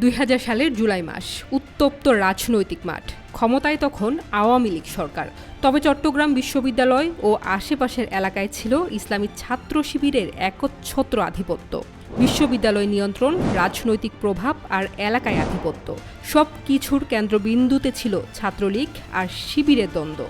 দুই হাজার সালের জুলাই মাস, উত্তপ্ত রাজনৈতিক মাঠ। ক্ষমতায় তখন আওয়ামী লীগ সরকার। তবে চট্টগ্রাম বিশ্ববিদ্যালয় ও আশেপাশের এলাকায় ছিল ইসলামী ছাত্র শিবিরের একচ্ছত্র আধিপত্য। বিশ্ববিদ্যালয় নিয়ন্ত্রণ, রাজনৈতিক প্রভাব আর এলাকায় আধিপত্য। সব কিছুর কেন্দ্রবিন্দুতে ছিল ছাত্রলীগ আর শিবিরের দ্বন্দ্ব।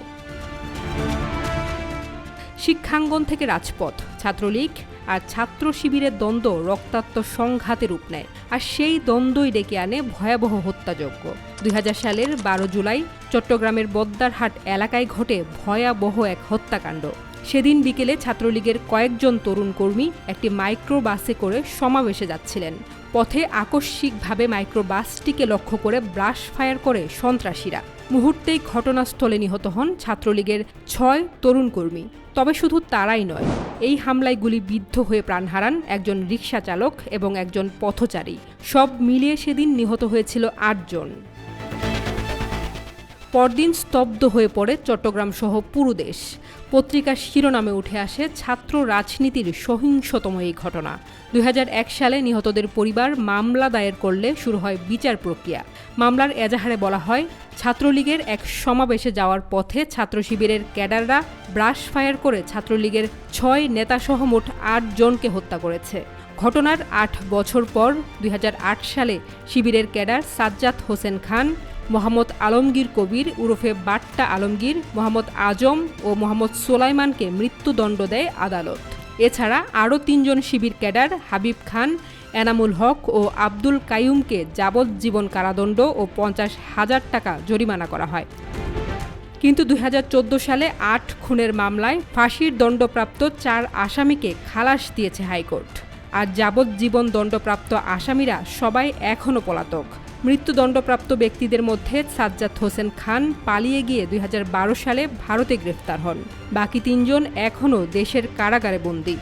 শিক্ষাঙ্গন থেকে রাজপথ, ছাত্রলীগ আর ছাত্র শিবিরের দ্বন্দ্ব রক্তাক্ত সংঘাতে রূপ নেয়। আর সেই দ্বন্দ্বই ডেকে আনে ভয়াবহ হত্যাযজ্ঞ। দুই সালের বারো জুলাই চট্টগ্রামের বদ্দারহাট এলাকায় ঘটে ভয়াবহ এক হত্যাকাণ্ড। সেদিন বিকেলে ছাত্রলীগের কয়েকজন তরুণ কর্মী একটি মাইক্রো বাসে করে সমাবেশে যাচ্ছিলেন। পথে আকস্মিকভাবে মাইক্রো বাসটিকে লক্ষ্য করে ব্রাশ ফায়ার করে সন্ত্রাসীরা। মুহূর্তেই ঘটনাস্থলে নিহত হন ছাত্রলীগের ছয় তরুণ কর্মী। তবে শুধু তারাই নয়, এই হামলায় গুলি বিদ্ধ হয়ে প্রাণ হারান একজন রিকশা চালক এবং একজন পথচারী। সব মিলিয়ে সেদিন নিহত হয়েছিল আটজন পরদিন স্তব্ধ হয়ে পড়ে চট্টগ্রাম সহ পুরো দেশ। পত্রিকার শিরোনামে উঠে আসে ছাত্র রাজনীতির সহিংসতম এই ঘটনা। দুই হাজার এক সালে নিহতদের পরিবার মামলা দায়ের করলে শুরু হয় বিচার প্রক্রিয়া। মামলার এজাহারে বলা হয় ছাত্রলীগের এক সমাবেশে যাওয়ার পথে ছাত্র শিবিরের ক্যাডাররা ব্রাশ ফায়ার করে ছাত্রলীগের ছয় নেতাসহ মোট আট জনকে হত্যা করেছে। ঘটনার আট বছর পর দুই হাজার আট সালে শিবিরের ক্যাডার সাজ্জাদ হোসেন খান, মোহাম্মদ আলমগীর কবির উরফে বাট্টা আলমগীর, মোহাম্মদ আজম ও মোহাম্মদ সোলাইমানকে মৃত্যুদণ্ড দেয় আদালত। এছাড়া আরও তিনজন শিবির ক্যাডার হাবিব খান এনামুল হক ও আব্দুল কাইয়ুমকে যাবজ্জীবন কারাদণ্ড ও পঞ্চাশ হাজার টাকা জরিমানা করা হয়। কিন্তু দুই হাজার চোদ্দ সালে আট খুনের মামলায় ফাঁসির দণ্ডপ্রাপ্ত চার আসামিকে খালাস দিয়েছে হাইকোর্ট। আর যাবজ্জীবন দণ্ডপ্রাপ্ত আসামিরা সবাই এখনও পলাতক। মৃত্যুদণ্ডপ্রাপ্ত ব্যক্তিদের মধ্যে সাজ্জাদ হোসেন খান পালিয়ে গিয়ে দুই হাজার বারো সালে ভারতে গ্রেফতার হন। বাকি তিনজন এখনও দেশের কারাগারে বন্দী।